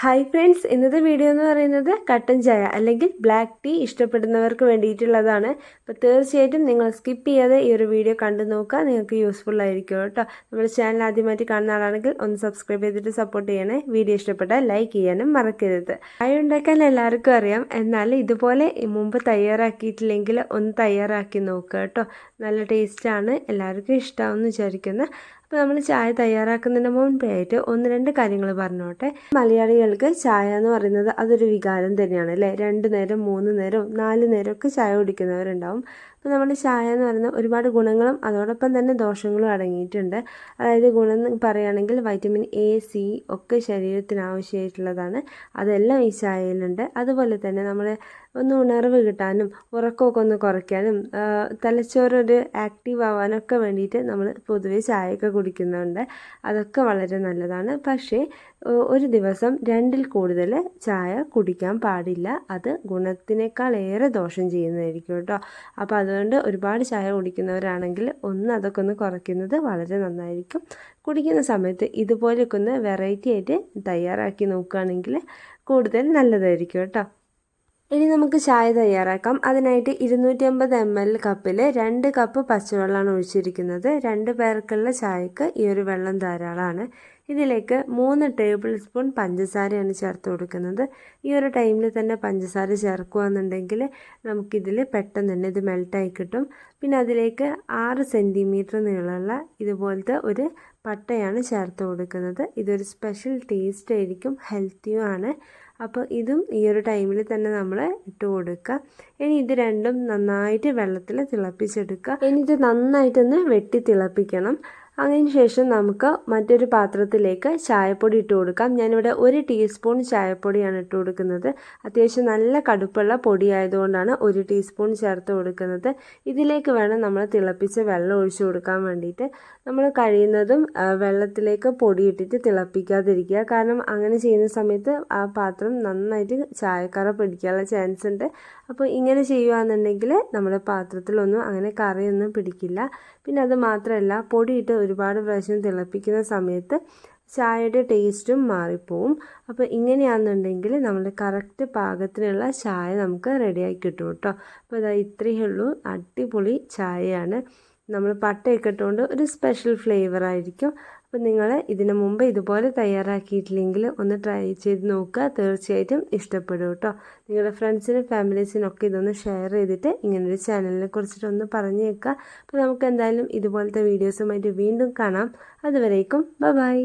Hi friends ഇന്നത്തെ video എന്ന് പറയുന്നത് കട്ടൻ ചായ അല്ലെങ്കിൽ ബ്ലാക്ക് ടീ ഇഷ്ടപ്പെടുന്നവർക്ക് വേണ്ടിയിട്ടുള്ളതാണ്. അപ്പോൾ തീർച്ചയായിട്ടും നിങ്ങൾ സ്കിപ്പ് ചെയ്യാതെ ഈ ഒരു വീഡിയോ കണ്ടു നോക്കുക. നിങ്ങൾക്ക് യൂസ്ഫുൾ ആയിരിക്കും കേട്ടോ. നമ്മുടെ ചാനൽ ആദ്യമായിട്ട് കാണുന്ന ആളാണെങ്കിൽ ഒന്ന് സബ്സ്ക്രൈബ് ചെയ്തിട്ട് സപ്പോർട്ട് ചെയ്യണേ. വീഡിയോ ഇഷ്ടപ്പെട്ടാൽ ലൈക്ക് ചെയ്യാനും മറക്കരുത്. ചായ ഉണ്ടാക്കാൻ എല്ലാവർക്കും അറിയാം. എന്നാൽ ഇതുപോലെ മുമ്പ് തയ്യാറാക്കിയിട്ടില്ലെങ്കിൽ ഒന്ന് തയ്യാറാക്കി നോക്കുക കേട്ടോ. നല്ല ടേസ്റ്റാണ് എല്ലാവർക്കും ഇഷ്ടമാണെന്ന് വിചാരിക്കുന്നു. അപ്പോൾ നമ്മൾ ചായ തയ്യാറാക്കുന്നതിന് മുൻപായിട്ട് ഒന്ന് രണ്ട് കാര്യങ്ങൾ പറഞ്ഞോട്ടെ. മലയാളികൾക്ക് ചായ എന്ന് പറയുന്നത് അതൊരു വികാരം തന്നെയാണ് അല്ലേ? രണ്ട് നേരം മൂന്ന് നേരം നാല് നേരമൊക്കെ ചായ കുടിക്കുന്നവരുണ്ടാവും. അപ്പോൾ നമ്മുടെ ചായ എന്ന് പറയുന്ന ഒരുപാട് ഗുണങ്ങളും അതോടൊപ്പം തന്നെ ദോഷങ്ങളും അടങ്ങിയിട്ടുണ്ട്. അതായത് ഗുണം പറയുകയാണെങ്കിൽ വൈറ്റമിൻ എ സി ഒക്കെ ശരീരത്തിന് ആവശ്യമായിട്ടുള്ളതാണ്. അതെല്ലാം ഈ ചായയിലുണ്ട്. അതുപോലെ തന്നെ നമ്മൾ ഒന്ന് ഉണർവ് കിട്ടാനും ഉറക്കമൊക്കെ ഒന്ന് കുറയ്ക്കാനും തലച്ചോറൊരു ആക്റ്റീവ് ആവാനൊക്കെ വേണ്ടിയിട്ട് നമ്മൾ പൊതുവേ ചായയൊക്കെ കുടിക്കുന്നുണ്ട്. അതൊക്കെ വളരെ നല്ലതാണ്. പക്ഷേ ഒരു ദിവസം രണ്ടിൽ കൂടുതൽ ചായ കുടിക്കാൻ പാടില്ല. അത് ഗുണത്തിനേക്കാൾ ഏറെ ദോഷം ചെയ്യുന്നതായിരിക്കും കേട്ടോ. അപ്പോൾ അതുകൊണ്ട് ഒരുപാട് ചായ കുടിക്കുന്നവരാണെങ്കിൽ ഒന്ന് അതൊക്കെ ഒന്ന് കുറയ്ക്കുന്നത് വളരെ നന്നായിരിക്കും. കുടിക്കുന്ന സമയത്ത് ഇതുപോലെയൊക്കെ ഒന്ന് വെറൈറ്റി ആയിട്ട് തയ്യാറാക്കി നോക്കുകയാണെങ്കിൽ കൂടുതൽ നല്ലതായിരിക്കും കേട്ടോ. ഇനി നമുക്ക് ചായ തയ്യാറാക്കാം. അതിനായിട്ട് ഇരുന്നൂറ്റി അമ്പത് എം എൽ കപ്പിൽ രണ്ട് കപ്പ് പച്ചവെള്ളമാണ് ഒഴിച്ചിരിക്കുന്നത്. രണ്ട് പേർക്കുള്ള ചായക്ക് ഈ ഒരു വെള്ളം ധാരാളമാണ്. ഇതിലേക്ക് മൂന്ന് ടേബിൾ സ്പൂൺ പഞ്ചസാരയാണ് ചേർത്ത് കൊടുക്കുന്നത്. ഈ ഒരു ടൈമിൽ തന്നെ പഞ്ചസാര ചേർക്കുകയെന്നുണ്ടെങ്കിൽ നമുക്കിതിൽ പെട്ടെന്ന് തന്നെ ഇത് മെൽട്ടായി കിട്ടും. പിന്നെ അതിലേക്ക് ആറ് സെന്റിമീറ്റർ നീളമുള്ള ഇതുപോലത്തെ ഒരു പട്ടയാണ് ചേർത്ത് കൊടുക്കുന്നത്. ഇതൊരു സ്പെഷ്യൽ ടേസ്റ്റ് ആയിരിക്കും. ഹെൽത്തിയും ആണ്. അപ്പോൾ ഇതും ഈ ഒരു ടൈമിൽ തന്നെ നമ്മൾ ഇട്ട് കൊടുക്കുക. ഇനി ഇത് രണ്ടും നന്നായിട്ട് വെള്ളത്തിൽ തിളപ്പിച്ചെടുക്കുക. ഇനി ഇത് നന്നായിട്ടൊന്ന് വെട്ടി തിളപ്പിക്കണം. അതിനുശേഷം നമുക്ക് മറ്റൊരു പാത്രത്തിലേക്ക് ചായപ്പൊടി ഇട്ട് കൊടുക്കാം. ഞാനിവിടെ ഒരു ടീസ്പൂൺ ചായപ്പൊടിയാണ് ഇട്ട് കൊടുക്കുന്നത്. അത്യാവശ്യം നല്ല കടുപ്പുള്ള പൊടിയായതുകൊണ്ടാണ് ഒരു ടീസ്പൂൺ ചേർത്ത് കൊടുക്കുന്നത്. ഇതിലേക്ക് വേണം നമ്മൾ തിളപ്പിച്ച വെള്ളം ഒഴിച്ചു കൊടുക്കാൻ വേണ്ടിയിട്ട്. നമ്മൾ കഴിയുന്നതും വെള്ളത്തിലേക്ക് പൊടി ഇട്ടിട്ട് തിളപ്പിക്കാതിരിക്കുക. കാരണം അങ്ങനെ ചെയ്യുന്ന സമയത്ത് ആ പാത്രം നന്നായിട്ട് ചായക്കറ പിടിക്കാനുള്ള ചാൻസ് ഉണ്ട്. അപ്പോൾ ഇങ്ങനെ ചെയ്യുകയാണെന്നുണ്ടെങ്കിൽ നമ്മുടെ പാത്രത്തിലൊന്നും അങ്ങനെ കറിയൊന്നും പിടിക്കില്ല. പിന്നെ അത് മാത്രമല്ല പൊടിയിട്ട് ഒരുപാട് പ്രാവശ്യം തിളപ്പിക്കുന്ന സമയത്ത് ചായയുടെ ടേസ്റ്റും മാറിപ്പോവും. അപ്പോൾ ഇങ്ങനെയാണെന്നുണ്ടെങ്കിൽ നമ്മൾ കറക്റ്റ് പാകത്തിനുള്ള ചായ നമുക്ക് റെഡിയാക്കി കിട്ടും കേട്ടോ. അപ്പോൾ ഇതാ ഇത്രയേ ഉള്ളൂ. അടിപൊളി ചായയാണ്. നമ്മൾ പട്ടയൊക്കെ ഇട്ടുകൊണ്ട് ഒരു സ്പെഷ്യൽ ഫ്ലേവർ ആയിരിക്കും. അപ്പോൾ നിങ്ങൾ ഇതിനു മുമ്പ് ഇതുപോലെ തയ്യാറാക്കിയിട്ടില്ലെങ്കിൽ ഒന്ന് ട്രൈ ചെയ്ത് നോക്കുക. തീർച്ചയായിട്ടും ഇഷ്ടപ്പെടും കേട്ടോ. നിങ്ങളുടെ ഫ്രണ്ട്സിനും ഫാമിലീസിനൊക്കെ ഇതൊന്ന് ഷെയർ ചെയ്തിട്ട് ഇങ്ങനൊരു ചാനലിനെ കുറിച്ചിട്ട് ഒന്ന് പറഞ്ഞേക്കുക. അപ്പോൾ നമുക്ക് എന്തായാലും ഇതുപോലത്തെ വീഡിയോസുമായിട്ട് വീണ്ടും കാണാം. അതുവരേക്കും ബൈ